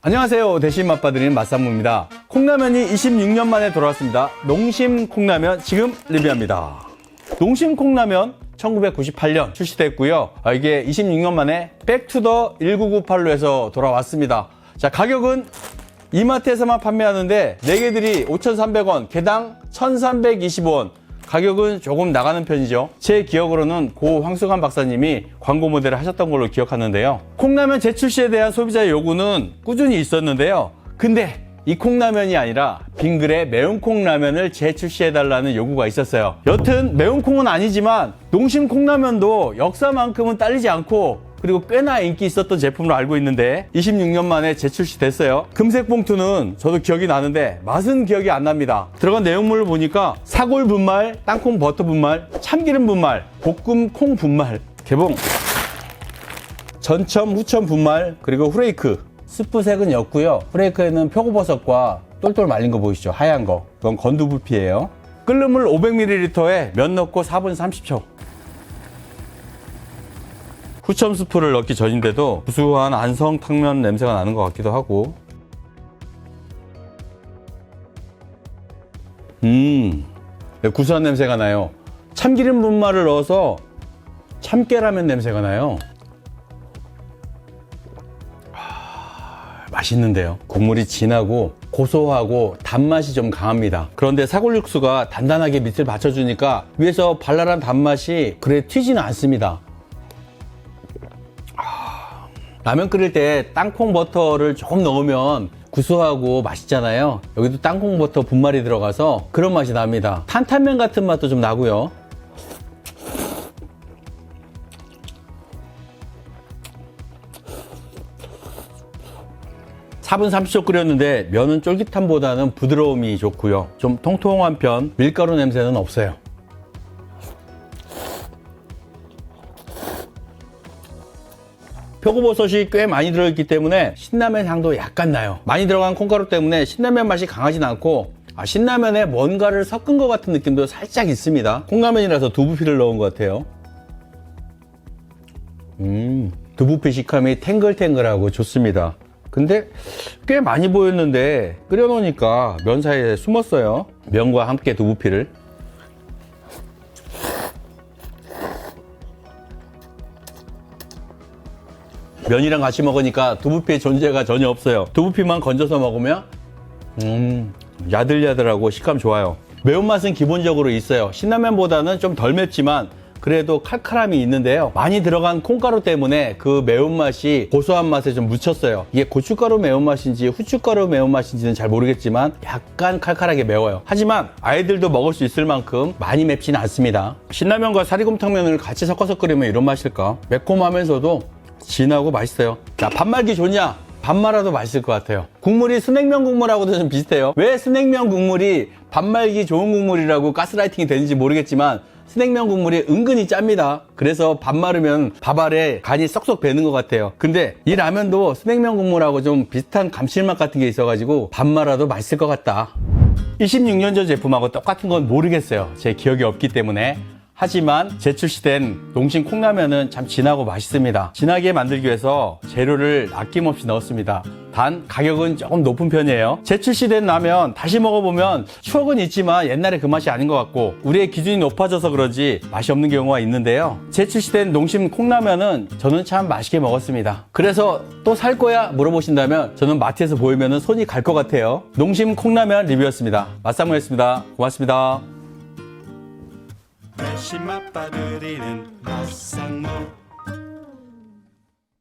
안녕하세요. 대신 맛봐드리는 맛상무입니다. 콩라면이 26년 만에 돌아왔습니다. 농심 콩라면 지금 리뷰합니다. 농심 콩라면 1998년 출시됐고요. 아, 이게 26년 만에 백투더 1998로 해서 돌아왔습니다. 자, 가격은 이마트에서만 판매하는데 4개들이 5,300원, 개당 1,320원. 가격은 조금 나가는 편이죠. 제 기억으로는 고 황수관 박사님이 광고 모델을 하셨던 걸로 기억하는데요. 콩라면 재출시에 대한 소비자의 요구는 꾸준히 있었는데요. 근데 이 콩라면이 아니라 빙글에 매운 콩라면을 재출시해달라는 요구가 있었어요. 여튼 매운 콩은 아니지만 농심 콩라면도 역사만큼은 딸리지 않고 그리고 꽤나 인기 있었던 제품으로 알고 있는데 26년 만에 재출시 됐어요. 금색 봉투는 저도 기억이 나는데 맛은 기억이 안 납니다. 들어간 내용물을 보니까 사골 분말, 땅콩 버터 분말, 참기름 분말, 볶음 콩 분말, 개봉, 전첨 후첨 분말, 그리고 후레이크. 스프색은 였고요. 후레이크에는 표고버섯과 똘똘 말린 거 보이시죠? 하얀 거. 그건 건두부피예요. 끓는 물 500ml에 면 넣고 4분 30초. 후첨 스프를 넣기 전인데도 구수한 안성 탕면 냄새가 나는 것 같기도 하고. 음 구수한 냄새가 나요. 참기름 분말을 넣어서 참깨라면 냄새가 나요. 아, 맛있는데요. 국물이 진하고 고소하고 단맛이 좀 강합니다. 그런데 사골 육수가 단단하게 밑을 받쳐주니까 위에서 발랄한 단맛이 그래 튀지는 않습니다 라면 끓일 때 땅콩 버터를 조금 넣으면 구수하고 맛있잖아요. 여기도 땅콩 버터 분말이 들어가서 그런 맛이 납니다. 탄탄면 같은 맛도 좀 나고요. 사분 30초 끓였는데 면은 쫄깃함보다는 부드러움이 좋고요. 좀 통통한 편, 밀가루 냄새는 없어요. 표고버섯이 꽤 많이 들어있기 때문에 신라면 향도 약간 나요. 많이 들어간 콩가루 때문에 신라면 맛이 강하진 않고 아, 신라면에 뭔가를 섞은 것 같은 느낌도 살짝 있습니다. 콩라면이라서 두부피를 넣은 것 같아요. 음, 두부피 식감이 탱글탱글하고 좋습니다. 근데 꽤 많이 보였는데 끓여놓으니까 면 사이에 숨었어요. 면과 함께 두부피를. 면이랑 같이 먹으니까 두부피의 존재가 전혀 없어요. 두부피만 건져서 먹으면 음 야들야들하고 식감 좋아요. 매운맛은 기본적으로 있어요. 신라면보다는 좀 덜 맵지만 그래도 칼칼함이 있는데요. 많이 들어간 콩가루 때문에 그 매운맛이 고소한 맛에 좀 묻혔어요. 이게 고춧가루 매운맛인지 후춧가루 매운맛인지는 잘 모르겠지만 약간 칼칼하게 매워요. 하지만 아이들도 먹을 수 있을 만큼 많이 맵지는 않습니다. 신라면과 사리곰탕면을 같이 섞어서 끓이면 이런 맛일까? 매콤하면서도 진하고 맛있어요. 자, 밥 말기 좋냐? 밥 말아도 맛있을 것 같아요. 국물이 순냉면 국물하고도 좀 비슷해요. 왜 순냉면 국물이 밥 말기 좋은 국물이라고 가스라이팅이 되는지 모르겠지만 순냉면 국물이 은근히 짭니다. 그래서 밥 마르면 밥 아래 간이 쏙쏙 배는 것 같아요. 근데 이 라면도 순냉면 국물하고 좀 비슷한 감칠맛 같은 게 있어가지고 밥 말아도 맛있을 것 같다. 26년 전 제품하고 똑같은 건 모르겠어요. 제 기억이 없기 때문에. 하지만 재출시된 농심 콩라면은 참 진하고 맛있습니다. 진하게 만들기 위해서 재료를 아낌없이 넣었습니다. 단 가격은 조금 높은 편이에요. 재출시된 라면 다시 먹어보면 추억은 있지만 옛날에 그 맛이 아닌 것 같고 우리의 기준이 높아져서 그런지 맛이 없는 경우가 있는데요. 재출시된 농심 콩라면은 저는 참 맛있게 먹었습니다. 그래서 또 살 거야 물어보신다면 저는 마트에서 보이면 손이 갈 것 같아요. 농심 콩라면 리뷰였습니다. 맛상무였습니다. 고맙습니다. Bashima Padurilen, Bassano.